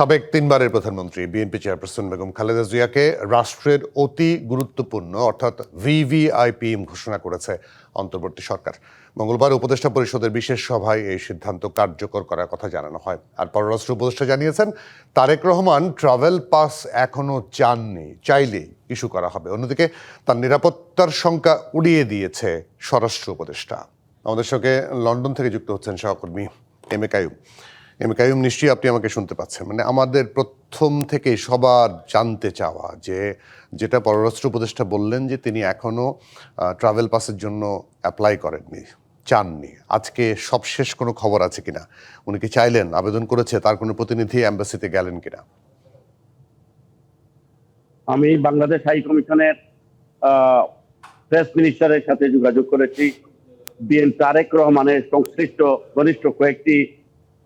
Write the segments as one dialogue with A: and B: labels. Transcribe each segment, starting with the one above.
A: সাবেক তিনবারের প্রধানমন্ত্রী, বিএনপি চেয়ারপারসন বেগম খালেদা জিয়াকে রাষ্ট্রের অতি গুরুত্বপূর্ণ, অর্থাৎ ভিভিআইপি ঘোষণা করেছে অন্তর্বর্তী সরকার। মঙ্গলবার উপদেষ্টা পরিষদের বিশেষ সভায় এই সিদ্ধান্ত কার্যকর করার কথা জানানো হয়। আর পররাষ্ট্র উপদেষ্টা জানিয়েছেন, তারেক রহমান ট্রাভেল পাস এখনও চাননি, চাইলেই ইস্যু করা হবে। অন্যদিকে, তার নিরাপত্তার শঙ্কা উড়িয়ে দিয়েছে স্বরাষ্ট্র উপদেষ্টা। আমাদের সঙ্গে লন্ডন থেকে যুক্ত হচ্ছেন সহকর্মী M A Qayum. M Qayum নিশ্চয়ই আপনি আমাকে শুনতে পাচ্ছেন। মানে আমাদের প্রথম থেকেই সবার জানতে চাওয়া যে যেটা পররাষ্ট্র উপদেষ্টা বললেন যে তিনি এখনও ট্রাভেল পাসের জন্য অ্যাপ্লাই করেননি, চাননি। আজকে সবশেষ কোনো খবর আছে কিনা? উনি কি চাইলেন? আবেদন করেছে? তার কোনো প্রতিনিধি অ্যাম্বাসিতে গেলেন কিনা?
B: আমি বাংলাদেশ হাই কমিশনের প্রেস মিনিস্টারের সাথে যোগাযোগ করেছি। বিএন তারেক রহমানের সংশ্লিষ্ট, ঘনিষ্ঠ কয়েকটি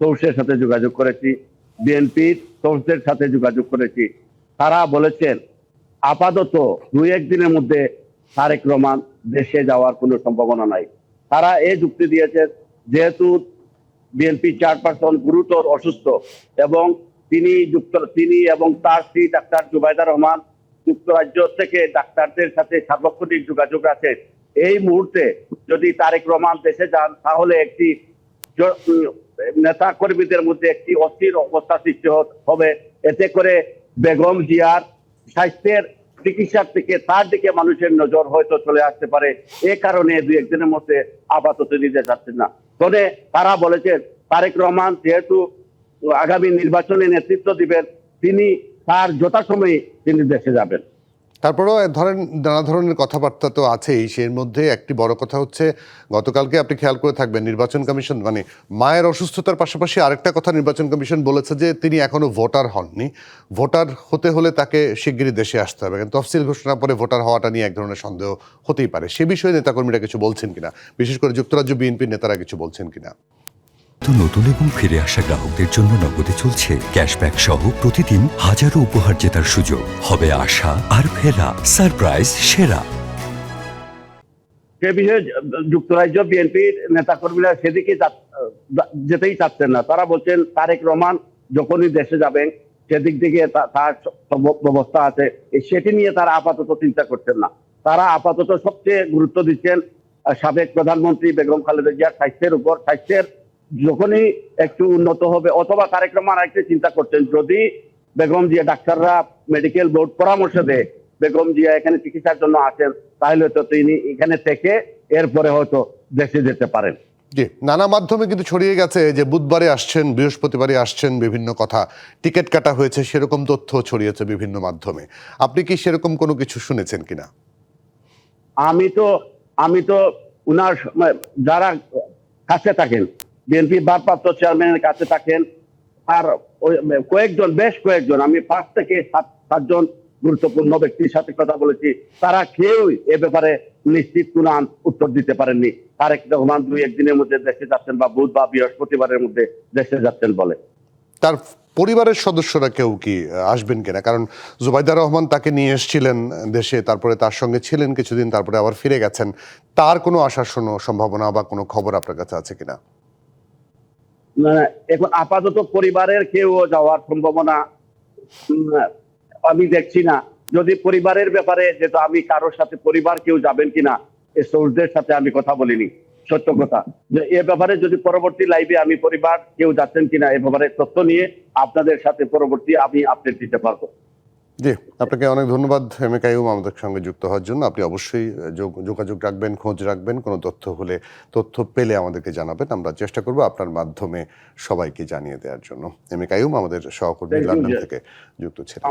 B: সোর্সের সাথে যোগাযোগ করেছি, বিএনপির সোর্সদের সাথে যোগাযোগ করেছি। তারা বলেছেন, আপাতত দুই একদিনের মধ্যে তারেক রহমান দেশে যাওয়ার কোনো সম্ভাবনা নাই। তারা এই যুক্তি দিয়েছেন, যেহেতু বিএনপি চেয়ারপারসন গুরুতর অসুস্থ এবং তিনি যুক্ত, তিনি এবং তার স্ত্রী ডাক্তার জুবাইদা রহমান যুক্তরাজ্য থেকে ডাক্তারদের সাথে সার্বক্ষণিক যোগাযোগ আছে এই মুহূর্তে যদি তারেক রহমান দেশে যান, তাহলে একটি নেতা কর্মীদের মধ্যে একটি অস্থির অবস্থা সৃষ্টি হবে। এতে করে বেগম জিয়ার স্বাস্থ্যের চিকিৎসার থেকে তার দিকে মানুষের নজর হয়তো চলে আসতে পারে। এ কারণে দু একদিনের মধ্যে আপাতত নিতে যাচ্ছেন না। তবে তারা বলেছেন, তারেক রহমান যেহেতু আগামী নির্বাচনে নেতৃত্ব দিবেন, তিনি তার যথাসময়ে তিনি দেশে যাবেন।
A: তারপরেও ধরেন নানা ধরনের কথাবার্তা তো আছেই। সেই মধ্যে একটি বড় কথা হচ্ছে, গতকালকে আপনি খেয়াল করে থাকবেন, নির্বাচন কমিশন মানে মায়ের অসুস্থতার পাশাপাশি আরেকটা কথা নির্বাচন কমিশন বলেছে যে তিনি এখনও ভোটার হননি। ভোটার হতে হলে তাকে শিগগিরই দেশে আসতে হবে। কিন্তু তফসিল ঘোষণার পরে ভোটার হওয়াটা নিয়ে এক ধরনের সন্দেহ হতেই পারে। সে বিষয়ে নেতাকর্মীরা কিছু বলছেন কিনা? বিশেষ করে যুক্তরাজ্য বিএনপির নেতারা কিছু বলছেন কিনা?
C: তো নতুন এবং ফিরে আসা গ্রাহকদের জন্য নগদে চলছে ক্যাশব্যাক সহ প্রতিদিন হাজারো উপহার জেতার সুযোগ। হবে আশা আর ফেরা। সারপ্রাইজ, সেরা।
B: সে বিষয়ে যুক্তরাজ্য বিএনপির নেতা কর্মীরা সেদিকে যেতেই চাচ্ছেন না। তারা বলছেন, তারেক রহমান যখনই দেশে যাবেন, সেদিক থেকে তার ব্যবস্থা আছে। সেটি নিয়ে তারা আপাতত চিন্তা করছেন না। তারা আপাতত সবচেয়ে গুরুত্ব দিচ্ছেন সাবেক প্রধানমন্ত্রী বেগম খালেদা জিয়ার স্বাস্থ্যের উপর। স্বাস্থ্যের যখনই একটু উন্নত হবে অথবা তারেক রহমান আরেকটু চিন্তা করছেন যদি বেগম জিয়া ডাক্তাররা মেডিকেল বোর্ড পরামর্শ দেয় বেগম জিয়া এখানে চিকিৎসার জন্য আসেন তাহলে তো তিনি এখানে থেকে এরপরে হয়তো দেশে যেতে পারেন।
A: জি নানা মাধ্যমে কিন্তু ছড়িয়ে গেছে যে বুধবারে আসছেন বৃহস্পতিবারে আসছেন বিভিন্ন কথা। টিকিট কাটা হয়েছে সেরকম তথ্য ছড়িয়েছে বিভিন্ন মাধ্যমে। আপনি কি সেরকম কোনো কিছু শুনেছেন কিনা?
B: আমি তো আমি তো উনার মানে যারা কাছে থাকেন বিএনপি ভারপ্রাপ্ত চেয়ারম্যানের কাছে থাকেন। আর কয়েকজন, বেশ কয়েকজন, আমি পাঁচ থেকে সাত, সাতজন গুরুত্বপূর্ণ ব্যক্তির সাথে কথা বলেছি। তারা কেউই এ ব্যাপারে নিশ্চিত কোন উত্তর দিতে পারেননি। তারেক রহমান দুই একদিনের মধ্যে দেশে যাচ্ছেন বা বুধ বা বৃহস্পতিবারের মধ্যে দেশে যাচ্ছেন বলে।
A: তার পরিবারের সদস্যরা কেউ কি আসবেন কিনা? কারণ জুবাইদা রহমান তাকে নিয়ে এসেছিলেন দেশে, তারপরে তার সঙ্গে ছিলেন কিছুদিন, তারপরে আবার ফিরে গেছেন। তার কোনো আসার কোনো সম্ভাবনা বা কোনো খবর আপনার কাছে আছে কিনা?
B: এখন আপাতত পরিবারের কেউ যাওয়ার সম্ভাবনা আমি দেখছি না। যদি পরিবারের ব্যাপারে, যেহেতু আমি কারোর সাথে পরিবার কেউ যাবেন কিনা এই সোর্সদের সাথে আমি কথা বলিনি, সত্য কথা। যে এ ব্যাপারে যদি পরবর্তী লাইভে আমি পরিবার কেউ যাচ্ছেন কিনা, এ ব্যাপারে তথ্য নিয়ে আপনাদের সাথে পরবর্তী আমি আপডেট দিতে পারব।
A: জি আপনাকে অনেক ধন্যবাদ এম এ কাইম আমাদের সঙ্গে যুক্ত হওয়ার জন্য। আপনি অবশ্যই যোগ- যোগাযোগ রাখবেন খোঁজ রাখবেন কোনো তথ্য হলে তথ্য পেলে আমাদেরকে জানাবেন। আমরা চেষ্টা করব আপনার মাধ্যমে সবাইকে জানিয়ে দেওয়ার জন্য। এম এ কাইম আমাদের সহকর্মী লন্ডন থেকে যুক্ত ছিলেন।